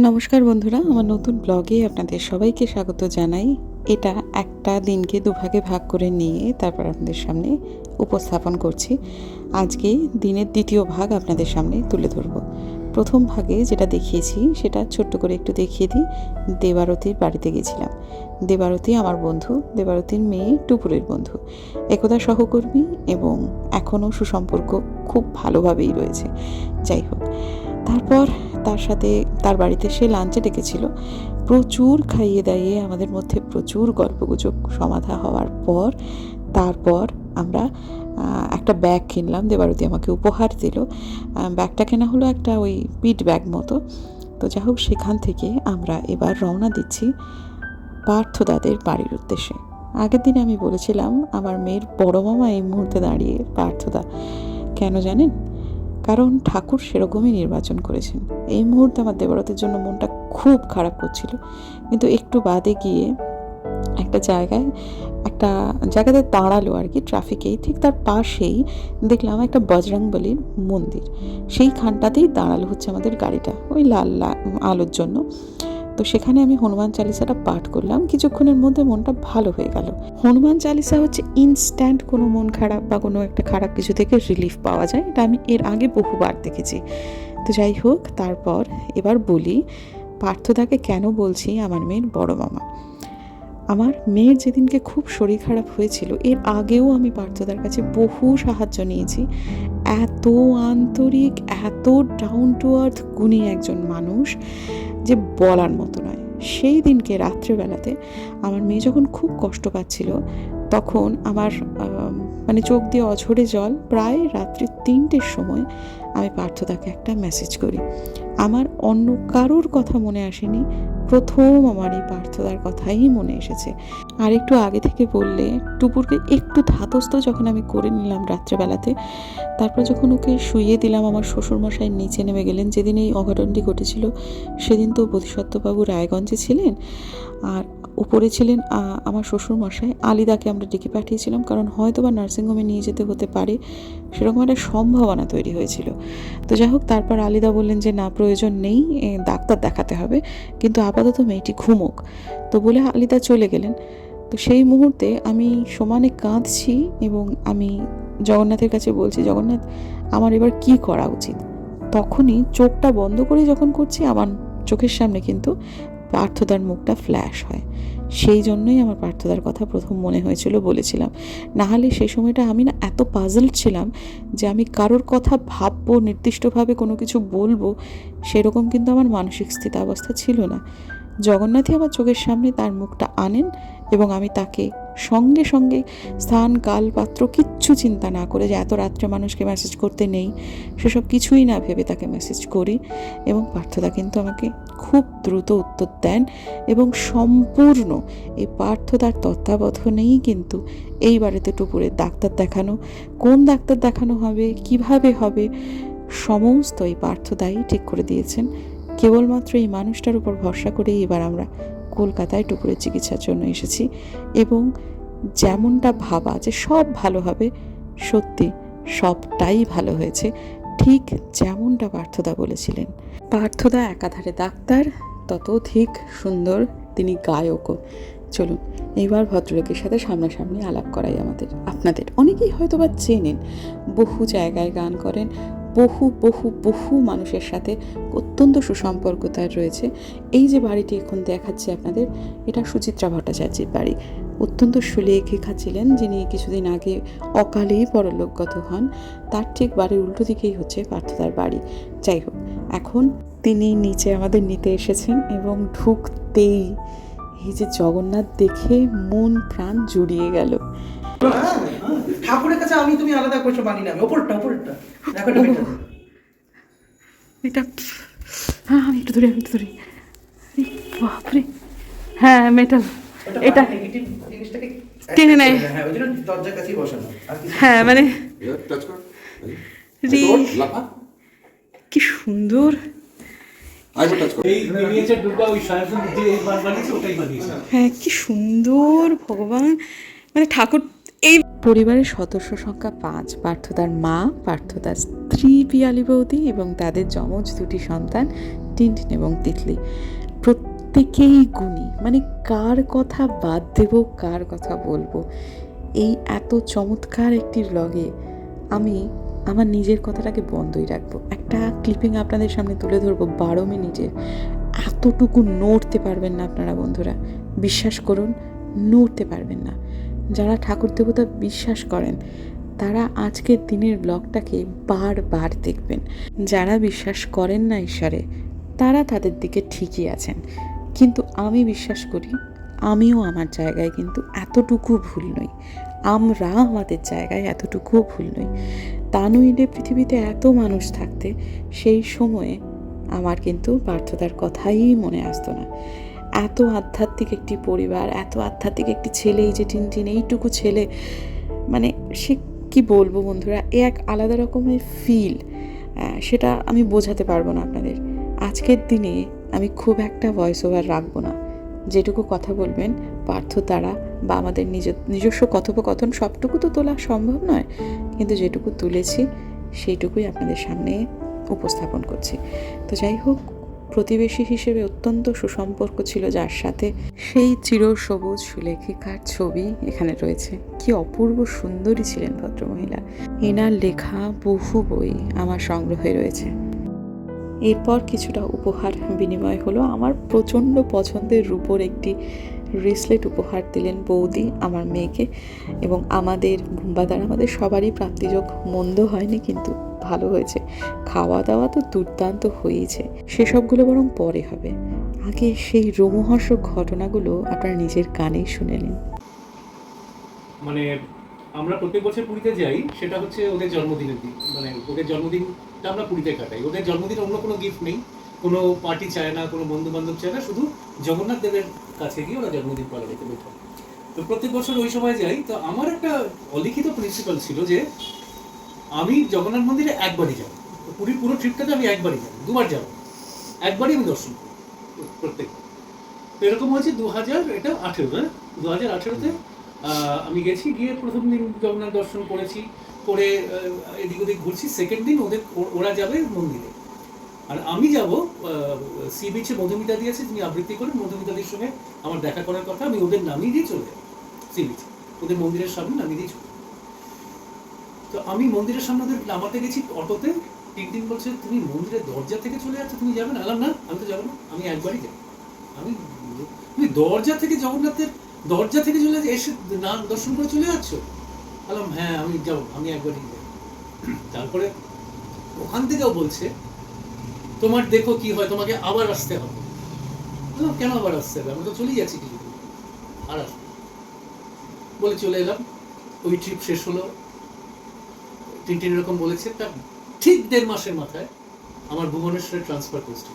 নমস্কার বন্ধুরা, আমার নতুন ব্লগে আপনাদের সবাইকে স্বাগত জানাই। এটা একটা দিনকে দুভাগে ভাগ করে নিয়ে তারপর আপনাদের সামনে উপস্থাপন করছি। আজকে দিনের দ্বিতীয় ভাগ আপনাদের সামনে তুলে ধরব। প্রথম ভাগে যেটা দেখিয়েছি, সেটা ছোট্ট করে একটু দেখিয়ে দিই। দেবারতীর বাড়িতে গেছিলাম। দেবারতী আমার বন্ধু, দেবারতীর মেয়ে টুপুরের বন্ধু। একদা সহকর্মী এবং এখনও সুসম্পর্ক খুব ভালোভাবেই রয়েছে। যাই হোক তারপর তার সাথে তার বাড়িতে সে লাঞ্চে ডেকেছিল। প্রচুর খাইয়ে দাইয়ে আমাদের মধ্যে প্রচুর গল্পগুজব সমাধা হওয়ার পর, তারপর আমরা একটা ব্যাগ কিনলাম। দেবারতী আমাকে উপহার দিল। ব্যাগটা কেনা হলো একটা ওই পিট ব্যাগ মতো। তো যাই হোক, সেখান থেকে আমরা এবার রওনা দিচ্ছি পার্থদাদের বাড়ির উদ্দেশ্যে। আগের দিনে আমি বলেছিলাম, আমার মেয়ের বড় মামা এই মুহূর্তে দাঁড়িয়ে পার্থদা কেন জানেন? কারণ ঠাকুর সেরকমই নির্বাচন করেছেন। এই মুহূর্তে আমার দেবরতের জন্য মনটা খুব খারাপ করছিল। কিন্তু একটু বাদে গিয়ে একটা জায়গায়, একটা জায়গাতে দাঁড়াল আর কি ট্রাফিকেই ঠিক তার পাশেই দেখলাম একটা বজরংবলির মন্দির। সেই খানটাতেই দাঁড়াল হচ্ছে আমাদের গাড়িটা। ওই লাল আলোর জন্য। তো সেখানে আমি হনুমান চালিসাটা পাঠ করলাম। কিছুক্ষণের মধ্যে মনটা ভালো হয়ে গেল। হনুমান চালিসা হচ্ছে ইনস্ট্যান্ট কোনো মন খারাপ বা কোনো একটা খারাপ কিছু থেকে রিলিফ পাওয়া যায়। এটা আমি এর আগে বহুবার দেখেছি। তো যাই হোক, তারপর এবার বলি, পার্থদাকে কেন বলছি আমার মেয়ের বড় মামা? আমার মেয়ের যেদিনকে খুব শরীর খারাপ হয়েছিল, এর আগেও আমি পার্থদার কাছে বহু সাহায্য নিয়েছি। এত আন্তরিক, এত ডাউন টু আর্থ গুণী একজন মানুষ। যে বলার মতো নয়। সেই দিনকে রাত্রেবেলাতে আমার মেয়ে যখন খুব কষ্ট পাচ্ছিল, তখন আমার মানে চোখ দিয়ে অঝরে জল প্রায় রাত্রি তিনটের সময় আমি পার্থদাকে একটা মেসেজ করি। আমার অন্য কারোর কথা মনে আসেনি প্রথম আমার এই পার্থদার কথাই মনে এসেছে। আর একটু আগে থেকে বললে, টুপুরকে একটু ধাতস্থ যখন আমি করে নিলাম রাত্রেবেলাতে, তারপর যখন ওকে শুইয়ে দিলাম আমার শ্বশুরমশাই নিচে নেমে গেলেন, যেদিন এই অঘটনটি ঘটেছিল, সেদিন তো বোধিসত্ত্ববাবু রায়গঞ্জে ছিলেন, আর উপরে ছিলেন আমার শ্বশুরমশাই। আলিদাকে আমরা ডেকে পাঠিয়েছিলাম, কারণ হয়তো বা নার্সিংহোমে নিয়ে যেতে হতে পারে, সেরকম একটা সম্ভাবনা তৈরি হয়েছিল। তো যাই হোক, তারপর আলিদা বললেন যে, না, প্রয়োজন নেই ডাক্তার দেখাতে হবে। কিন্তু আপাতত মেয়েটি ঘুমোক। তো বলে আলিদা চলে গেলেন। তো সেই মুহূর্তে আমি সমানে কাঁদছি এবং আমি জগন্নাথের কাছে বলছি, জগন্নাথ, আমার এবার কি করা উচিত? তখনই চোখটা বন্ধ করে যখন করছি, আমার চোখের সামনে কিন্তু পার্থদার মুখটা ফ্ল্যাশ হয়। সেই জন্যই আমার পার্থদার কথা প্রথম মনে হয়েছিল বলেছিলাম। নাহলে সেই সময়টা আমি না এত পাজল ছিলাম যে আমি কারোর কথা ভাববো, নির্দিষ্টভাবে কোনো কিছু বলব, সেরকম কিন্তু আমার মানসিক স্থিতাবস্থা ছিল না। জগন্নাথই আমার চোখের সামনে তার মুখটা আনেন এবং আমি তাকে সঙ্গে সঙ্গে স্থান কাল, পাত্র কিচ্ছু চিন্তা না করে যে এত রাত্রে মানুষকে মেসেজ করতে নেই, সেসব কিছুই না ভেবে তাকে মেসেজ করি এবং পার্থদা কিন্তু আমাকে খুব দ্রুত উত্তর দেন এবং সম্পূর্ণ এই পার্থদার তত্ত্বাবধানেই কিন্তু এই বাড়িতে টুপুরে ডাক্তার দেখানো, কোন ডাক্তার দেখানো হবে, কীভাবে হবে, সমস্ত এই পার্থদাই ঠিক করে দিয়েছেন। কেবলমাত্র এই মানুষটার উপর ভরসা করেই এবার আমরা কলকাতায় টুকুরের চিকিৎসার জন্য এসেছি এবং যেমনটা ভাবা যে সব ভালো হবে, সত্যি সবটাই ভালো হয়েছে। ঠিক যেমনটা পার্থদা বলেছিলেন। পার্থদা একাধারে ডাক্তার, ততোধিক সুন্দর তিনি গায়কও। চলুন এইবার ভদ্রলোকের সাথে সামনাসামনি আলাপ করাই আমাদের। আপনাদের অনেকেই হয়তো বা চেনেন, বহু জায়গায় গান করেন বহু বহু বহু মানুষের সাথে অত্যন্ত সুসম্পর্ক তার রয়েছে। এই যে বাড়িটি এখন দেখাচ্ছি আপনাদের, এটা সুচিত্রা ভট্টাচার্যের বাড়ি। অত্যন্ত সুলেখিকা ছিলেন, যিনি কিছুদিন আগে অকালেই পরলোকগত হন। তার ঠিক বাড়ির উল্টো দিকেই হচ্ছে পার্থদার বাড়ি। যাই হোক, এখন তিনি নিচে আমাদের নিতে এসেছেন এবং ঢুকতেই এই যে জগন্নাথ দেখে মন প্রাণ জুড়িয়ে গেল। হ্যাঁ, হ্যাঁ। ঠাকুরের কাছে আমি তুমি আলাদা করছ মানি না ওপরটা ওপরটা। এটা হ্যাঁ আমি একটু ধরি আমি একটু ধরি বাপরে। হ্যাঁ মেটাল এটা টেনে নেয়। হ্যাঁ হ্যাঁ মানে কি সুন্দর। হ্যাঁ কি সুন্দর ভগবান। মানে ঠাকুর এই পরিবারের সদস্য সংখ্যা পাঁচ পার্থদার মা পার্থদার স্ত্রী পিয়ালি বৌদি এবং তাদের যমজ দুটি সন্তান টিনটিন এবং তিতলি। প্রত্যেকেই গুণী। মানে কার কথা বাদ দেব কার কথা বলব? এই এত চমৎকার একটি ব্লগে আমি আমার নিজের কথাটাকে বন্ধই রাখব। একটা ক্লিপিং আপনাদের সামনে তুলে ধরবো বারো মিনিটের এতটুকু নড়তে পারবেন না আপনারা বন্ধুরা। বিশ্বাস করুন, নড়তে পারবেন না। যারা ঠাকুর দেবতা বিশ্বাস করেন, তারা আজকের দিনের ব্লগটাকে বারবার দেখবেন। যারা বিশ্বাস করেন না ঈশ্বরে, তারা তাদের দিকে ঠিকই আছেন। কিন্তু আমি বিশ্বাস করি, আমিও আমার জায়গায় কিন্তু এতটুকু ভুল নই। আমরা আমাদের জায়গায় এতটুকুও ভুল নই। তা নইলে পৃথিবীতে এত মানুষ থাকতে সেই সময়ে আমার কিন্তু ব্যর্থতার কথাই মনে আসতো না। এত আধ্যাত্মিক একটি পরিবার, এত আধ্যাত্মিক একটি ছেলে, এই যে টিনটিন, এইটুকু ছেলে মানে সে কি বলব বন্ধুরা, এ এক আলাদা রকমের ফিল সেটা আমি বোঝাতে পারব না আপনাদের। আজকের দিনে আমি খুব একটা ভয়েস ওভার রাখব না। যেটুকু কথা বলবেন পার্থ তারা বা আমাদের নিজ নিজস্ব কথোপকথন, সবটুকু তো তোলা সম্ভব নয়। কিন্তু যেটুকু তুলেছি, সেইটুকুই আপনাদের সামনে উপস্থাপন করছি। তো যাই হোক, প্রতিবেশী হিসেবে অত্যন্ত সুসম্পর্ক ছিল যার সাথে সেই চিরসবুজ সুলেখিকার ছবি এখানে রয়েছে। কি অপূর্ব সুন্দরী ছিলেন ভদ্রমহিলা। এনার লেখা বহু বই আমার সংগ্রহে রয়েছে। এরপর কিছুটা উপহার বিনিময় হলো আমার প্রচণ্ড পছন্দের রূপোর একটি রিসলেট উপহার দিলেন বৌদি, আমার মেয়েকে। এবং আমাদের বুম্বাদার আমাদের সবারই প্রাপ্তিযোগ। মন্দ হয়নি, কিন্তু ভালো হয়েছে। খাওয়া দাওয়া তো দুর্দান্ত হয়েইছে সেসবগুলো বরং পরে হবে। আগে সেই রোমহর্ষক ঘটনাগুলো আপনারা নিজের কানেই শুনে নিন। মানে আমরা প্রত্যেক বছর পুরীতে যাই, সেটা হচ্ছে ওদের জন্মদিনের দিন। মানে ওদের জন্মদিনটা আমরা পুরীতে কাটাই। ওদের জন্মদিনে অন্য কোনো গিফট নেই। কোনো পার্টি চায় না, কোনো বন্ধু বান্ধব চায় না, শুধু জগন্নাথ দেবের কাছে গিয়ে ওরা জন্মদিন পালন করতে বৈঠক তো প্রত্যেক বছর ওই সময় যাই, তো আমার একটা অলিখিত প্রিন্সিপাল ছিল যে আমি জগন্নাথ মন্দিরে একবারই যাব। পুরীর পুরো ট্রিপটাতে আমি একবারই যাব, দুবার যাব। একবারই আমি দর্শন প্রত্যেক তো এরকম হয়েছে দু হাজার এটা আঠেরো হ্যাঁ? দু হাজার আঠেরোতে আমি গেছি, গিয়ে প্রথম দিন জগন্নাথ দর্শন করেছি, করে এদিক ওদিক ঘুরছি সেকেন্ড দিন ওদের, ওরা যাবে মন্দিরে। আর আমি যাব সি বিচে মধুমিতা দিয়েছে তিনি আবৃত্তি করে মধুমিতাদের সঙ্গে আমার দেখা করার কথা, আমি ওদের নামিয়ে দিয়ে চলে যাব সি বিচে ওদের মন্দিরের সামনে নামিয়ে দিয়ে চলে তো আমি মন্দিরের সামনে ওদের নামাতে গেছি অটোতে দিন বলছে, তুমি মন্দিরের দরজা থেকে চলে যাচ্ছ, তুমি যাবে না? আলাম না, আমি তো যাব না, আমি একবারই যাব। আমি তুমি দরজা থেকে জগন্নাথের দরজা থেকে চলে এসে না দর্শন করে চলে যাচ্ছ? বললাম হ্যাঁ আমি যাব, আমি একবারই যাব। তারপরে ওখান থেকেও বলছে তোমার দেখো কি হয় তোমাকে আবার আসতে হবে। বললাম কেন আবার আসতে হবে? আমি তো চলেই যাচ্ছি কিছু আর আসব বলে চলে এলাম। ওই ট্রিপ শেষ হলো। টিনটিন এরকম বলেছে। তার ঠিক দেড় মাসের মাথায় আমার ভুবনেশ্বরে ট্রান্সফার পোস্ট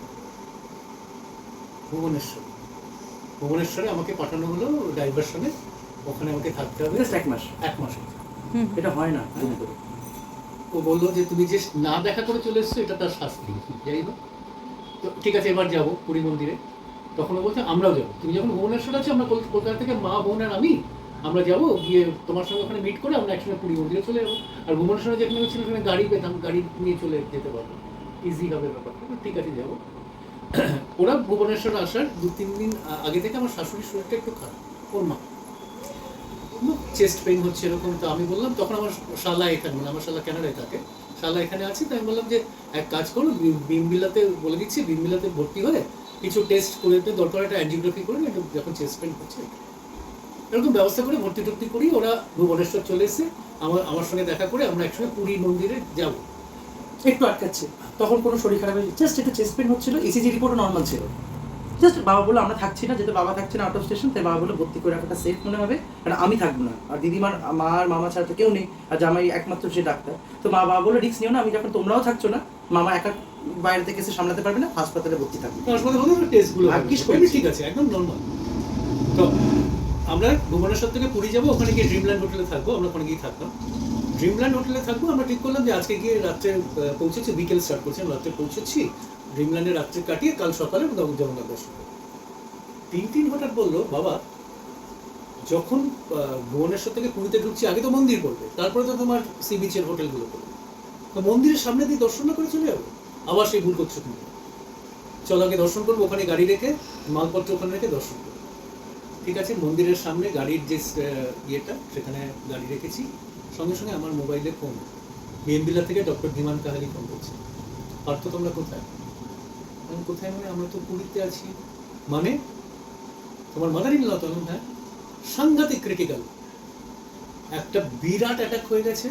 ভুবনেশ্বর। ভুবনেশ্বরে আমাকে পাঠানো হলো ডাইভারশনে ওখানে আমাকে থাকতে হবে। এক মাস। এক মাস এটা হয় না। ও বলল যে তুমি যে না দেখা করে চলে এসছো, এটা তার শাস্তি। যাই হোক। তো ঠিক আছে, এবার যাব পুরী মন্দিরে। তখন ও বলছে, আমরাও যাব। তুমি যখন ভুবনেশ্বর আছো, আমরা কল- কলকাতা থেকে মা, বোন আর আমি, আমরা যাব, গিয়ে তোমার সঙ্গে ওখানে মিট করে আমরা একসঙ্গে পুরী মন্দিরে চলে যাব। আর ভুবনেশ্বরে যেখানে ছিল সেখানে গাড়ি পেতাম, গাড়ি নিয়ে চলে যেতে পারব। ইজি হবে ব্যাপারটা ঠিক আছে, যাব। ওরা ভুবনেশ্বর আসার দু তিন দিন আগে থেকে আমার শাশুড়ির শরীরটা একটু খারাপ, ওর মা। চেস্ট পেইন হচ্ছে এরকম, তো আমি বললাম, তখন আমার শালা এখানে মানে আমার শালা কানাডায় থাকে। শালা এখানে আছে তাই বললাম যে, এক কাজ করো বিমবিলাতে বলে দিচ্ছি, বিমবিলাতে ভর্তি হয়ে কিছু টেস্ট করে দিতে দরকার একটা অ্যাঞ্জিওগ্রাফি করে একটু যখন চেস্ট পেইন হচ্ছে। এরকম ব্যবস্থা করে ভর্তি টর্তি করি ওরা ভুবনেশ্বর চলে এসে আমার আমার সঙ্গে দেখা করে আমরা একসঙ্গে পুরী মন্দিরে যাব। একটু আটকাচ্ছে। তখন কোনো শরীর খারাপ হয়েছে জাস্ট একটু চেস্ট পেন হচ্ছিল ইসিজি রিপোর্টও নর্মাল ছিল। জাস্ট বাবা বলল আমরা থাকছি না যেহেতু বাবা থাকছে না আউট অফ স্টেশন তাই বাবা বলল ভর্তি করে রাখাটা সেফ মনে হবে আর আমি থাকব না। আর দিদিমার মা আর মামা ছাড়া তো কেউ নেই আর জামাই একমাত্র সে ডাক্তার। তো মা বাবা বলে রিস্ক নিও না আমি যখন তোমরাও থাকছো না মামা একা বাইরে থেকে এসে সামলাতে পারবে না হাসপাতালে ভর্তি থাকবে। হাসপাতালে টেস্টগুলো। ঠিক আছে একদম নর্মাল তো আমরা ভুবনেশ্বর থেকে পুরী যাব ওখানে গিয়ে ড্রিমল্যান্ড হোটেলে থাকব আমরা ওখানে গিয়ে থাকতাম ড্রিমল্যান্ড হোটেলে থাকব আমরা ঠিক করলাম যে আজকে গিয়ে রাত্রে পৌঁছেছি বিকেল স্টার্ট করছি রাত্রে পৌঁছেছি। ড্রিমল্যান্ডে রাত্রে কাটিয়ে কাল সকালে জগন্নাথ দর্শন করব। তিন তিন হঠাৎ বলল, বাবা, যখন ভুবনেশ্বর থেকে পুরীতে ঢুকছি, আগে তো মন্দির পড়বে তারপরে তো তোমার সি বিচের হোটেলগুলো পড়বে তো মন্দিরের সামনে দিয়ে দর্শন না করে চলে যাব? আবার সেই ভুল করছ তুমি। চলো আগে দর্শন করব, ওখানে গাড়ি রেখে, মালপত্র ওখানে রেখে দর্শন করব। ঠিক আছে, মন্দিরের সামনে গাড়ির যে ইয়েটা, সেখানে গাড়ি রেখেছি। সঙ্গে সঙ্গে আমার মোবাইলে ফোন বিএমবিলা থেকে ডক্টর ধীমান কাহালি ফোন করছে। পার্থ, তোমরা কোথায়? আমি কোথায় মানে আমরা তো পুরীতে আছি। মানে? তোমার মাদার ইন ল তো হ্যাঁ? সাংঘাতিক ক্রিটিক্যাল একটা বিরাট অ্যাটাক হয়ে গেছে।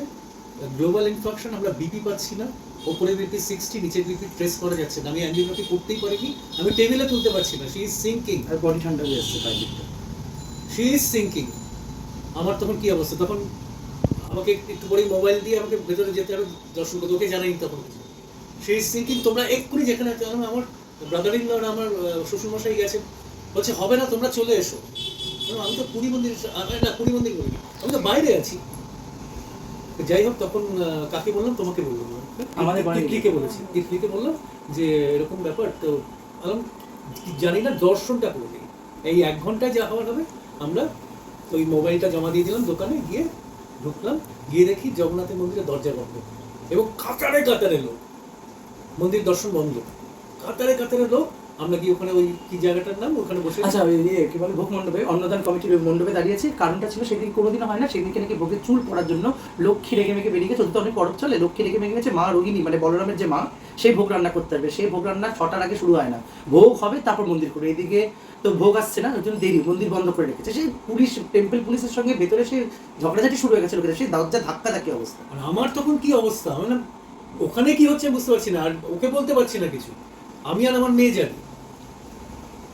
গ্লোবাল ইনফেকশন আমরা বিপি পাচ্ছি না। ওপরে বিপি সিক্সটি নিচের বিপি ট্রেস করা যাচ্ছে না। আমি অ্যান্টিবায়োটি করতেই পারিনি। আমি টেবিলে তুলতে পারছি না। শি ইজ সিঙ্কিং আর বডি ঠান্ডা হয়ে যাচ্ছে তাই শি ইজ সিঙ্কিং আমার তখন কি অবস্থা? তখন আমাকে একটু পরে মোবাইল দিয়ে আমাকে ভেতরে যেতে হবে। দর্শন করতে ওকে জানাই তখন। ইজ সিঙ্কিং তোমরা এক্ষুনি যেখানে আছো, আমার ব্রাদার ইন আমার শ্বশুরমশাই গেছেন বলছে হবে না তোমরা চলে এসো। আমি তো পুরী মন্দির না পুরী মন্দির বলিনি আমি তো বাইরে আছি। যাই হোক তখন কাকে বললাম? তোমাকে বললাম। আমাদের তিতলিকে বলেছি। তিতলিকে বললাম যে এরকম ব্যাপার তো জানি না দর্শনটা করে দিই। এই এক ঘন্টায় যা হওয়ার হবে আমরা ওই মোবাইলটা জমা দিয়ে দিলাম দোকানে গিয়ে ঢুকলাম গিয়ে দেখি জগন্নাথের মন্দিরের দরজা বন্ধ। এবং কাতারে কাতারে লোক। মন্দির দর্শন বন্ধ। কাতারে কাতারে লোক আমরা গিয়ে ওখানে ওই কি জায়গাটার নাম? ওখানে বসে আচ্ছা ওই ইয়ে কি বলে ভোগ মণ্ডপে অন্নদান কমিটির ওই মণ্ডপে দাঁড়িয়েছে। কারণটা ছিল সেদিন কোনোদিন হয় না সেদিনকে নাকি ভোগের চুল পড়ার জন্য লক্ষ্মী রেগে মেগে বেরিয়ে গেছে। অনেক পরব চলে লক্ষ্মী রেগে মেগে গেছে। মা রোগিনী মানে বলরামের যে মা সেই ভোগ রান্না করতে হবে সেই ভোগ রান্না ছটার আগে শুরু হয় না। ভোগ হবে তারপর মন্দির করে এদিকে তো ভোগ আসছে না ওই জন্য দেরি মন্দির বন্ধ করে রেখেছে। সেই পুলিশ টেম্পল পুলিশের সঙ্গে ভেতরে সে ঝগড়াঝাটি শুরু হয়ে গেছে লোকেদের। সেই দরজা ধাক্কা ধাক্কি অবস্থা আমার তখন কি অবস্থা? আমি না ওখানে কি হচ্ছে বুঝতে পারছি না আর ওকে বলতে পারছি না কিছু। আমি আর আমার মেয়ে জানি।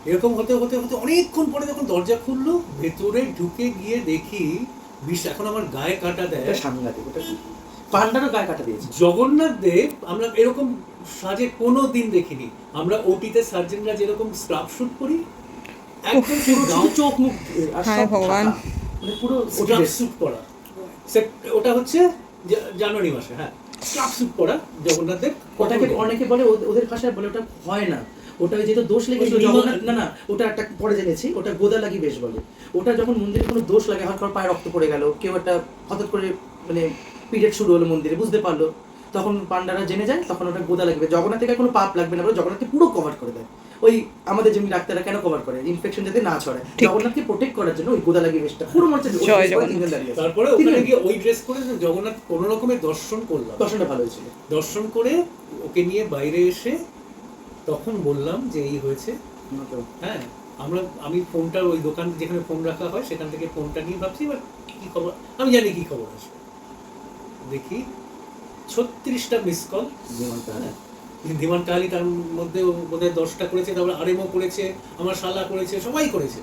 এরকম হতে হতে হতে অনেকক্ষণ পরে যখন দরজা খুললো ভেতরে ঢুকে গিয়ে দেখি বিষ এখন আমার গায়ে কাটা দেয়। এটা সাংঘাতিক ওটা পান্ডারও গায়ে কাটা দিয়েছে। জগন্নাথ দেব আমরা এরকম সাজে কোনো দিন দেখিনি। আমরা ওটিতে সার্জেনরা যেরকম স্ক্রাব শুট করি একদম পুরো চোখ মুখ হায় ভগবান। মানে পুরো স্ক্রাব পরা সে- ওটা হচ্ছে জানুয়ারি মাসে হ্যাঁ। স্যুট পরা জগন্নাথের ওটাকে অনেকে বলে ওদের ভাষায় বলে ওটা হয় না। ওটা যেহেতু দোষ লেগেছিল জগন্নাথ না না ওটা একটা পরে জেনেছি ওটা গোদা লাগি বেশ বলে। ওটা যখন মন্দিরে কোনো দোষ লাগে হঠাৎ করে পায়ে রক্ত পড়ে গেল কেউ একটা হঠাৎ করে মানে পিরিয়ড শুরু হলো মন্দিরে বুঝতে পারল। তখন পান্ডারা জেনে যায় তখন ওটা গোদা লাগবে জগন্নাথ থেকে কোনো পাপ লাগবে না বলে জগন্নাথকে পুরো কভার করে দেয়। ওই আমাদের যেমনি ডাক্তাররা কেন কভার করে? ইনফেকশন যাতে না ছড়ায়। জগন্নাথকে প্রোটেক্ট করার জন্য ওই গোদা লাগি বেশটা পুরো মনে হচ্ছে আছে। তারপরে ওখানে গিয়ে ওই ড্রেস করে জগন্নাথ কোনো রকমের দর্শন করলাম। দর্শনটা ভালো হয়েছিল। দর্শন করে ওকে নিয়ে বাইরে এসে তখন বললাম যে এই হয়েছে। হ্যাঁ আমরা আমি ফোনটা ওই দোকান যেখানে ফোন রাখা হয় সেখান থেকে ফোনটা নিয়ে ভাবছি এবার কি খবর? আমি জানি কি খবর আসবে। দেখি ছত্রিশটা মিস কল হ্যাঁ। ধীমান কাহালি তার মধ্যে বোধহয় দশটা করেছে, তারপরে আরেমও করেছে, আমার শালা করেছে, সবাই করেছে।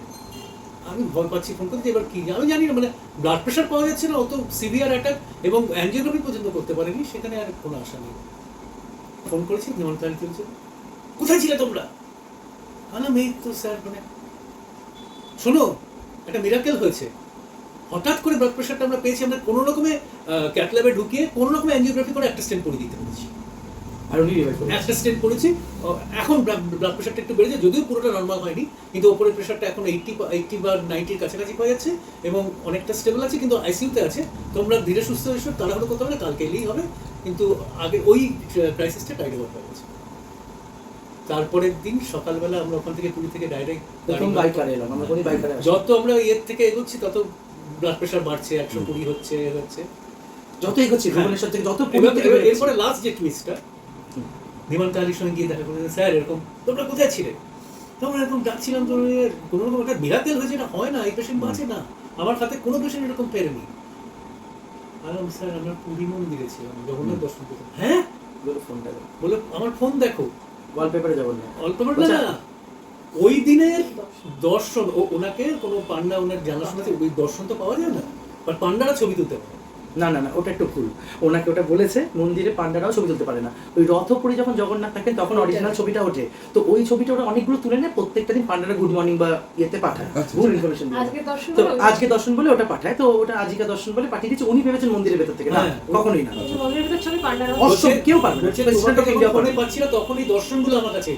আমি ভয় পাচ্ছি ফোন করতে, এবার কি আমি জানি না মানে ব্লাড প্রেশার পাওয়া যাচ্ছে না, অত সিভিয়ার অ্যাটাক এবং অ্যাঞ্জিওগ্রাফি পর্যন্ত করতে পারেনি, সেখানে আর কোনো আশা নেই। ফোন করেছি ধীমান কাহালি চলছে কোথায় ছিলে তোমরা? আলাম এই তো স্যার মানে শোনো, একটা মিরাকেল হয়েছে। হঠাৎ করে ব্লাড প্রেশারটা আমরা পেয়েছি, আমরা কোনো রকমে ক্যাটল্যাবে ঢুকিয়ে কোনো রকমে অ্যাঞ্জিওগ্রাফি করে একটা স্টেন্ট করে দিতে পেরেছি। আর উনি revive করেছে। একটা স্টেন্ট করেছি এখন ব্লাড প্রেশারটা একটু বেড়েছে যদিও পুরোটা নর্মাল হয়নি কিন্তু ওপরের প্রেশারটা এখন এইটটি এইটটি বা নাইনটির কাছাকাছি পাওয়া যাচ্ছে এবং অনেকটা স্টেবল আছে কিন্তু আইসিইউতে আছে। তোমরা ধীরে সুস্থ এসো তাড়াহুড়ো করতে হবে কালকে এলেই হবে। কিন্তু আগে ওই ক্রাইসিসটা টাইড ওভার হয়ে গেছে। তারপরের দিন সকালবেলা আমরা ওখান থেকে পুরী থেকে ডাইরেক্ট প্রথম বাইকারে এলাম আমরা বলি বাইকারে যত আমরা ইয়ের থেকে এগোচ্ছি তত ব্লাড প্রেশার বাড়ছে একশো কুড়ি হচ্ছে হচ্ছে। যত এগোচ্ছি ভুবনেশ্বর থেকে যত পুরী থেকে এরপরে লাস্ট যে টুইস্টটা বিমান কালীর সঙ্গে গিয়ে দেখা করে স্যার এরকম তোমরা কোথায় ছিলে? তোমরা এরকম ডাকছিলাম তো কোনো রকম একটা মিরাকেল হয়েছে এটা হয় না এই পেশেন্ট বাঁচে না আমার হাতে কোনো পেশেন্ট এরকম ফেরেনি। আলাম স্যার আমরা পুরী মন্দিরে ছিলাম জগন্নাথ দর্শন করতে। হ্যাঁ? বলে ফোনটা। বলে আমার ফোন দেখো। ওয়ালপেপারে যাব না। অল্প না না ওই দিনের দর্শন ও ওনাকে কোনো পান্ডা ওনার জানাশোনাতে ওই দর্শন তো পাওয়া যায় না বাট পান্ডারা ছবি তুলতে পারে। না না না ওটা একটু ভুল। ওনাকে ওটা বলেছে মন্দিরে পান্ডারাও ছবি তুলতে পারে না। ওই রথপুরি যখন জগন্নাথ থাকেন তখন অরিজিনাল ছবিটা ওঠে। তো ওই ছবিটা ওরা অনেকগুলো তুলে নেয় প্রত্যেকটা দিন পান্ডারা গুড মর্নিং বা ইয়েতে পাঠায়। আচ্ছা, ভুল ইনফরমেশন তো আজকে দর্শন বলে ওটা পাঠায়। তো ওটা আজকে দর্শন বলে পাঠিয়ে দিচ্ছে উনি ভেবেছেন মন্দিরের ভেতর থেকে। না হ্যাঁ। কখনোই না। এই মন্দিরের ভিতর ছবি পান্ডারা। অসম্ভব, কেউ পারবে না। বলছে, President of তোমাকে India যখন ফোনে পারবে। পাচ্ছি না তখন এই দর্শনগুলো আমার কাছে।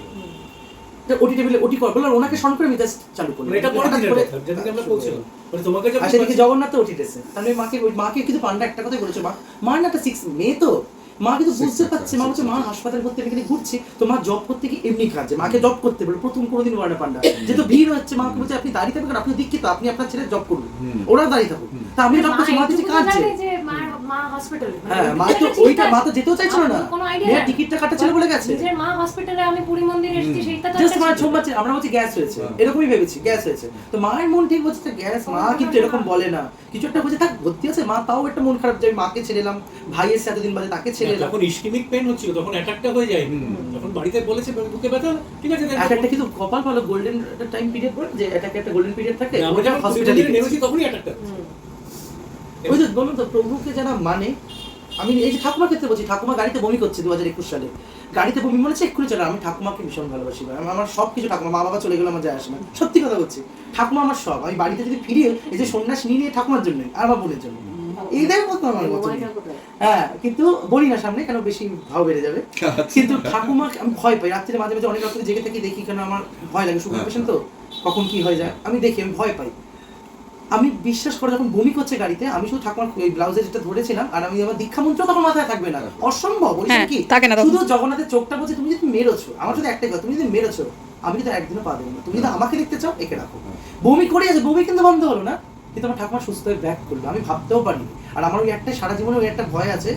ওটি টেবিলে ওটি কর বললাম ওনাকে স্মরণ করে মিজাজ চালু করল মানে এটা পরে দিনের করে- কথা, যেদিকে আমরা পৌঁছলাম। মানে তোমাকে যখন সেদিকে পাচ্ছি- জগন্নাথ ওটি তাহলে মাকে ওই মাকে কিন্তু পান্ডা একটা কথাই বলেছে মা। মা না একটা সিক্স মে তো? মা কিন্তু বুঝতে পারছে মা বলছে মা হাসপাতাল করতে এখানে ঘুরছি তো মা জব করতে কি এমনি কাজে মাকে জব করতে বলে প্রথম কোনোদিন ওয়ার্ডে পান্ডা। যেহেতু ভিড় হচ্ছে মাকে বলছে আপনি দাঁড়িয়ে থাকবেন আপনি দীক্ষিত আপনি আপনার ছেলে জব করুন ওরা দাঁড়িয়ে থাকুন তা আমি জব করছি মা কিছু কাঁদছে। হ্যাঁ মা তো ওইটা মা তো যেতেও চাইছিল না। মেয়ের টিকিটটা কাটা ছিল বলে গেছে। মা হসপিটালে আমি পুরী মন্দিরে এসেছি সেইটা তো জাস্ট ছিল। আমরা বলছি গ্যাস হয়েছে। হ্যাঁ। এরকমই ভেবেছি গ্যাস হয়েছে। তো মায়ের মন ঠিক বলছে গ্যাস মা কিন্তু এরকম বলে না। কিছু একটা বলছে থাক ভর্তি আছে মা তাও একটা মন খারাপ যে মাকে ছেড়ে এলাম। ভাই এসে এতদিন বাদে তাকে ছেড়ে এলাম যখন পেন হচ্ছিল তখন অ্যাটাকটা হয়ে যায়। যখন বাড়িতে বলেছে বুকে ব্যথা? ঠিক আছে এক কিন্তু কপাল ভালো গোল্ডেন টাইম পিরিয়ড পড়ে যে এটাকে একটা গোল্ডেন পিরিয়ড থাকে আমরা যখন হসপিটালে হসপিটালে নেমেছি তখনই অ্যাটাকটা ওই যে বলুন তো প্রভুকে যারা মানে আমি এই যে ঠাকুমার ক্ষেত্রে বলছি ঠাকুমা গাড়িতে বমি করছে দু হাজার একুশ সালে। গাড়িতে বমি মনে হচ্ছে এক্ষুনি চলে আমি ঠাকুমাকে ভীষণ ভালোবাসি আমার- সব কিছু ঠাকুমা মা বাবা চলে গেলে আমার যায় আসে না। সত্যি কথা বলছি ঠাকুমা আমার সব। আমি বাড়িতে যদি ফিরি এই যে সন্ন্যাস নিয়ে নিয়ে ঠাকুমার জন্য আর আমার বোনের জন্য। এইটাই মতো আমার হ্যাঁ কিন্তু বলি না সামনে কেন বেশি ভাও বেড়ে যাবে? কিন্তু ঠাকুমা আমি ভয় পাই। রাত্রে মাঝে মাঝে অনেক রাত্রে জেগে থাকি দেখি কেন আমার ভয় লাগে। সুগার হ্যাঁ। পেশেন্ট তো কখন কি হয়ে যায়? আমি দেখি আমি ভয় পাই। আমি বিশ্বাস করে যখন বমি করছে গাড়িতে আমি শুধু ঠাকুমার ওই ব্লাউজে যেটা ধরেছিলাম আর আমি আমার দীক্ষা মন্ত্র তখন মাথায় থাকবে না। অসম্ভব বলছি হ্যাঁ, কি? থাকে না শুধু জগন্নাথের চোখটা বলছে তুমি যদি মেরেছো আমার শুধু একটাই কথা তুমি যদি মেরেছো আমি কিন্তু একদিনও পা দেবো না। তুমি যদি আমাকে দেখতে চাও একে রাখো। বমি করে আছে বমি কিন্তু বন্ধ হলো না। কিন্তু আমার ঠাকুমা সুস্থ হয়ে ব্যাক করল আমি ভাবতেও পারিনি। আর আমার ওই একটাই সারা জীবনে ওই একটা ভয় আছে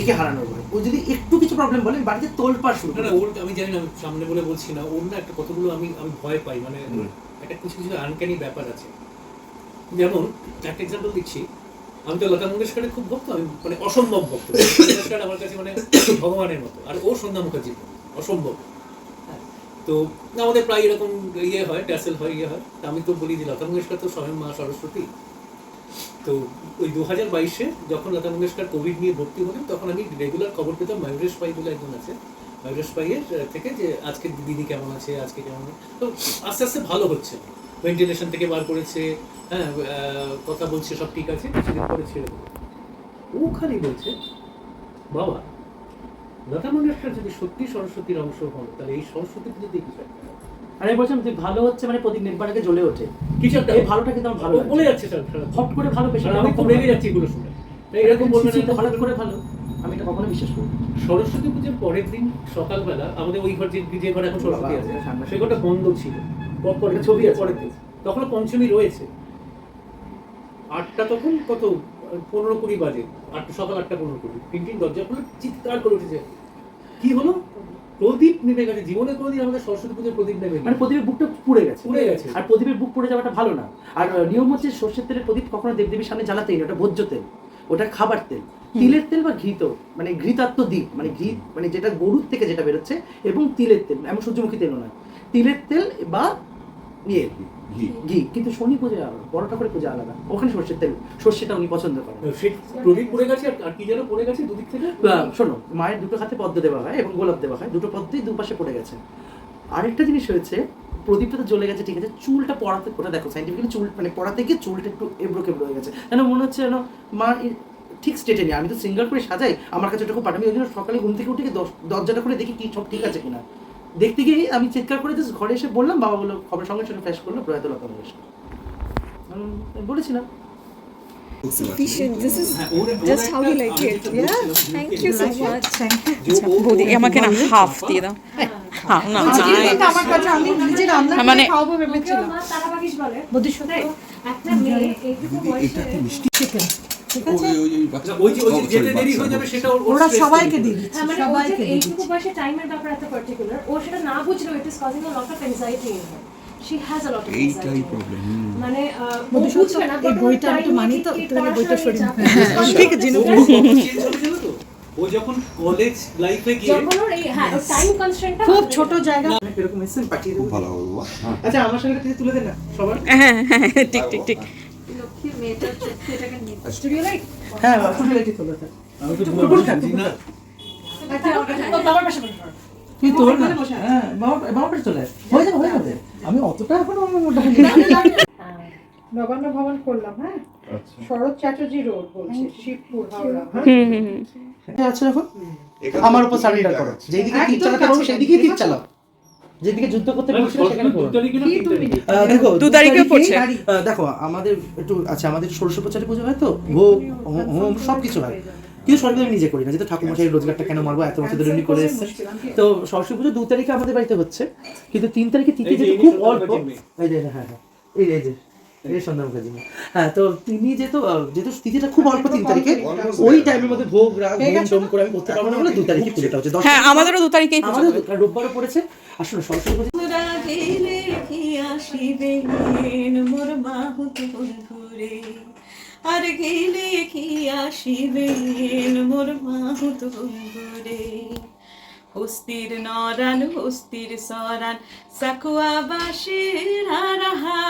একে হারানোর ভয়। ও যদি একটু কিছু প্রবলেম বলে আমি বাড়িতে তোলপাড় শুরু না করে। ওর আমি জানি না সামনে বলে বলছি না ওর না একটা কতগুলো আমি আমি ভয় পাই মানে একটা কিছু কিছু আনক্যানি ব্যাপার আছে। যেমন একটা এক্সাম্পল দিচ্ছি আমি তো লতা মঙ্গেশকরের খুব ভক্ত আমি মানে অসম্ভব ভক্ত। লতা মঙ্গেশকর আমার কাছে মানে ভগবানের মতো আর ও সন্ধ্যা মুখার্জি অসম্ভব। তো আমাদের প্রায় এরকম ইয়ে হয়, ট্যাসেল হয় ইয়ে হয়। তা আমি তো বলি যে লতা মঙ্গেশকর তো স্বয়ং মা সরস্বতী। তো ওই দু হাজার বাইশে যখন লতা মঙ্গেশকর কোভিড নিয়ে ভর্তি হলেন, তখন আমি রেগুলার খবর পেতাম ময়ূরেশ পাই বলে একজন আছে। ময়ূরেশ পাইয়ের থেকে যে আজকে দিদি কেমন আছে, আজকে কেমন তো আস্তে আস্তে ভালো হচ্ছে। ভেন্টিলেশন থেকে বার করেছে হ্যাঁ কথা বলছে, সব ঠিক আছে, কিছুদিন পরে ছেড়ে দেবে। ও খালি বলছে, বাবা লতা মঙ্গেশকর যদি সত্যি সরস্বতীর অংশ হন তাহলে এই কিছু আমি বলছিলাম ভালো হচ্ছে মানে প্রদীপ নেটবারকে জ্বলে ওঠে। কিছু একটা এই ভালোটা কিন্তু আমার ভালো বলে যাচ্ছে স্যার হট করে ভালো আর আমি খুব রেগে যাচ্ছি এগুলো শুনে। তাই এরকম বলবেন। হঠাৎ করে ভালো। আমি এটা কখনো বিশ্বাস করি সরস্বতী পুজোর পরের দিন সকালবেলা আমাদের ওই ঘর যে যে ঘরে এখন সরস্বতী আছে সেই ঘরটা বন্ধ ছিল। পর ছবি আছে। পরের দিন তখন পঞ্চমী রয়েছে। আটটা তখন কত? পনেরো কুড়ি বাজে। আটটা সকাল আটটা পনেরো কুড়ি। টিন টিন দরজা খুলে চিৎকার করে উঠেছে। কি হলো? প্রদীপ নেমে গেছে। জীবনে কোনোদিন আমাদের সরস্বতী পুজোর প্রদীপ নেমে মানে প্রদীপের বুকটা পুড়ে গেছে। পুড়ে গেছে। আর প্রদীপের বুক পুড়ে যাওয়াটা ভালো না। আর নিয়ম হচ্ছে সর্ষের তেলের প্রদীপ কখনো দেবদেবীর সামনে জ্বালাতেই না। ওটা ভোজ্য তেল। ওটা খাবার তেল। তিলের তেল বা ঘৃত মানে ঘৃতাত্ম দ্বীপ। মানে ঘি মানে যেটা গরুর থেকে যেটা বেরোচ্ছে এবং তিলের তেল। এমন সূর্যমুখী তেলও নয়। তিলের তেল বা ইয়ে। ঘি কিন্তু শনি পূজা আলাদা বড়টা করে পূজা আলাদা। ওখানে সর্ষের তেল সর্ষেটা উনি পছন্দ করেন। প্রদীপ পড়ে গেছে আর- কি যেন পড়ে গেছে দুদিক থেকে? শোনো মায়ের দুটো হাতে পদ্ম দেওয়া হয় এবং গোলাপ দেওয়া হয় দুটো পদ্মই দুপাশে পড়ে গেছে। আরেকটা জিনিস হয়েছে প্রদীপটা তো জ্বলে গেছে ঠিক আছে চুলটা পড়াতে ওটা দেখো সাইন্টিফিক্যালি চুল মানে পড়াতে গিয়ে চুলটা একটু এবড়ো কেবড়ো হয়ে গেছে। যেন মনে হচ্ছে যেন মা ঠিক স্টেটে নেই আমি তো সিঙ্গার করে সাজাই আমার কাছে ওটা খুব পাঠামি ওই জন্য সকালে ঘুম থেকে উঠে দরজাটা করে দেখি কি সব ঠিক আছে কিনা। দেখতে গিয়ে আমি চিৎকার করে ঘরে এসে বললাম বাবা বলল খবরের সঙ্গে সঙ্গে ফ্ল্যাশ করল প্রয়াত লতা মঙ্গেশকর হ্যাঁ, আচ্ছা আমাকে না হাফ দিয়ে দাও হ্যাঁ, মানে-? একটা ঠিক আছে? ওই ওই বাচ্চা আচ্ছা, ওই যে ওই যে যেতে দেরি হয়ে যাবে সেটা ওর- ওর ওরা সবাইকে দিয়ে দিচ্ছে হ্যাঁ মানে সবাইকে এইটুকু দিচ্ছে। টাইমের ব্যাপার এত পার্টিকুলার ও সেটা না বুঝলেও it is causing a lot of anxiety in her she has a lot of এইটাই প্রবলেম মানে ও বুঝবে না এই বইটা আমি একটু মানি তো, কি বইটা সরিয়ে চাপ, হ্যাঁ, বুঝতে পারছে ঠিক আছে, জিনু। ও কখন change হবে জানো তো? ও যখন কলেজ লাইফে গিয়ে যখন ওর এই হ্যাঁ টাইম কনস্ট্রেন্টটা খুব ছোট জায়গা। এরকম এসেছেন পাঠিয়ে দেবো। ভালো হবে বাবা। হ্যাঁ আচ্ছা আমার সঙ্গে তুলে দেন না সবার? হ্যাঁ হ্যাঁ ঠিক ঠিক ঠিক। হ্যাঁ। তুই তোর? না হ্যাঁ চলে হয়ে যাবে হয়ে যাবে। আমি অতটা এখনও। হ্যাঁ। নবান্ন ভবন করলাম হ্যাঁ? শরৎ চ্যাটার্জি রোড বলছি শিবপুর হাওড়া হ্যাঁ? হুম হুম হুম। হ্যাঁ, আচ্ছা রাখো। আমার উপর সারেন্ডার করো। যেদিকে তীর চালাতে পারো সেদিকেই তীর চালাও। যেদিকে যুদ্ধ করতে দেখো দু তারিখে পড়ছে। দেখো আমাদের একটু আচ্ছা আমাদের ষোড়শ প্রচারে পুজো হয় তো? ভোগ হোম- সব কিছু হয়। কিন্তু সরস্বতী আমি নিজে করি না যেহেতু ঠাকুরমশাই রোজগারটা কেন মারবো এত বছর ধরে উনি করে এসছে তো সরস্বতী পুজো দু তারিখে আমাদের বাড়িতে হচ্ছে কিন্তু তিন তারিখে তিথি যেহেতু খুব অল্প এই যে হ্যাঁ হ্যাঁ। এই যে, হ্যাঁ। তো তিনি যেহেতু যেহেতু তিথিটা খুব অল্প তিন তারিখে ওই টাইমের মধ্যে ভোগ রাগ হোম টোম করে আমি করতে পারব না বলে দু তারিখে পুজোটা হচ্ছে হ্যাঁ আমাদেরও দু তারিখেই আমাদের রোববারও পড়েছে। আসলে সরস্বতী পুজো। গেলে কি আসিবে মোর মাহুত বন্ধুরে? আর গেলে কি আসিবে মোর মাহুত বন্ধুরে? হস্তির নরান হস্তির সরান সাকুয়া বাসির রাহা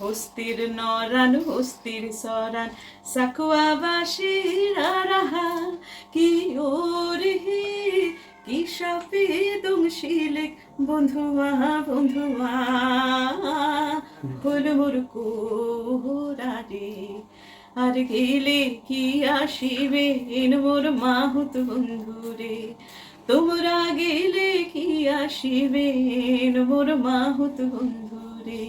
হস্তির নরান হস্তির সরান সাকুয়া বাসির রাহা কি ওরে কি সাপে দংশিলেক বন্ধুয়া বন্ধুয়া। হল মোর কোরারে আর গেলে কি আসিবে? মোর মাহুত বন্ধুরে, তোমরা গেলে কি আসিবে? মোর মাহুত বন্ধুরে।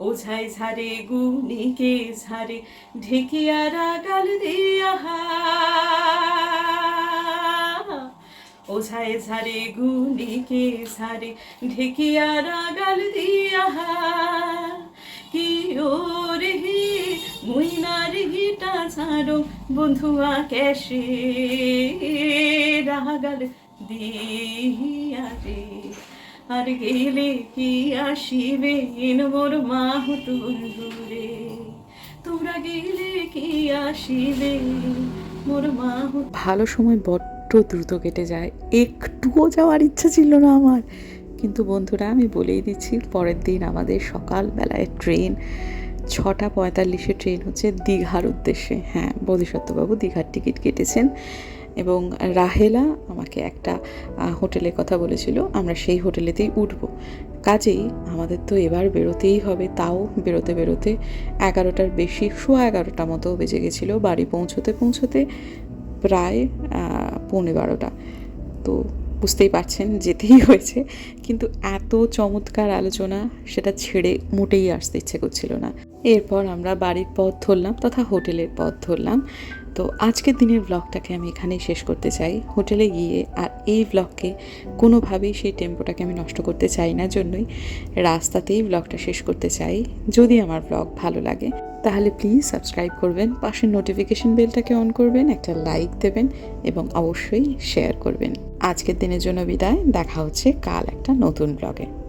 ওঝাই ঝারে গুনিকে ঝারে ঢেকিয়ারা গাল দিয়া। ওঝাই ঝারে গুনিকে ঝারে ঢেকিয়ারা গাল দিয়া। কি ও মুইনার গিটা বন্ধু ক্যাশে রাগাল দিয়া আর গেলে কি আসিবে মোর মাহুত বন্ধুরে তোমরা গেলে কি আসিবে মোর মাহুত ভালো সময় বড্ড দ্রুত কেটে যায়। একটুও যাওয়ার ইচ্ছা ছিল না আমার। কিন্তু বন্ধুরা, আমি বলেই দিচ্ছি, পরের দিন আমাদের সকালবেলায় ট্রেন ছটা পঁয়তাল্লিশে ট্রেন হচ্ছে দীঘার উদ্দেশ্যে। হ্যাঁ বোধিসত্ত্ববাবু দীঘার টিকিট কেটেছেন এবং রাহেলা আমাকে একটা হোটেলের কথা বলেছিল, আমরা সেই হোটেলেতেই উঠবো। কাজেই আমাদের তো এবার বেরোতেই হবে, তাও বেরোতে বেরোতে এগারোটার বেশি, সোয়া এগারোটা মতো বেজে গেছিল, বাড়ি পৌঁছতে পৌঁছতে প্রায় পৌনে বারোটা। তো বুঝতেই পারছেন যেতেই হয়েছে, কিন্তু এত চমৎকার আলোচনা সেটা ছেড়ে মোটেই আসতে ইচ্ছে করছিল না। এরপর আমরা বাড়ির পথ ধরলাম তথা হোটেলের পথ ধরলাম। তো আজকের দিনের ব্লগটাকে আমি এখানেই শেষ করতে চাই। হোটেলে গিয়ে আর এই ব্লগকে কোনোভাবেই সেই টেম্পোটাকে আমি নষ্ট করতে চাই না জন্যই রাস্তাতেই ব্লগটা শেষ করতে চাই। যদি আমার ব্লগ ভালো লাগে, তাহলে প্লিজ সাবস্ক্রাইব করবেন, পাশের নোটিফিকেশন বেলটাকে অন করবেন, একটা লাইক দেবেন এবং অবশ্যই শেয়ার করবেন। আজকের দিনের জন্য বিদায়, দেখা হচ্ছে কাল একটা নতুন ব্লগে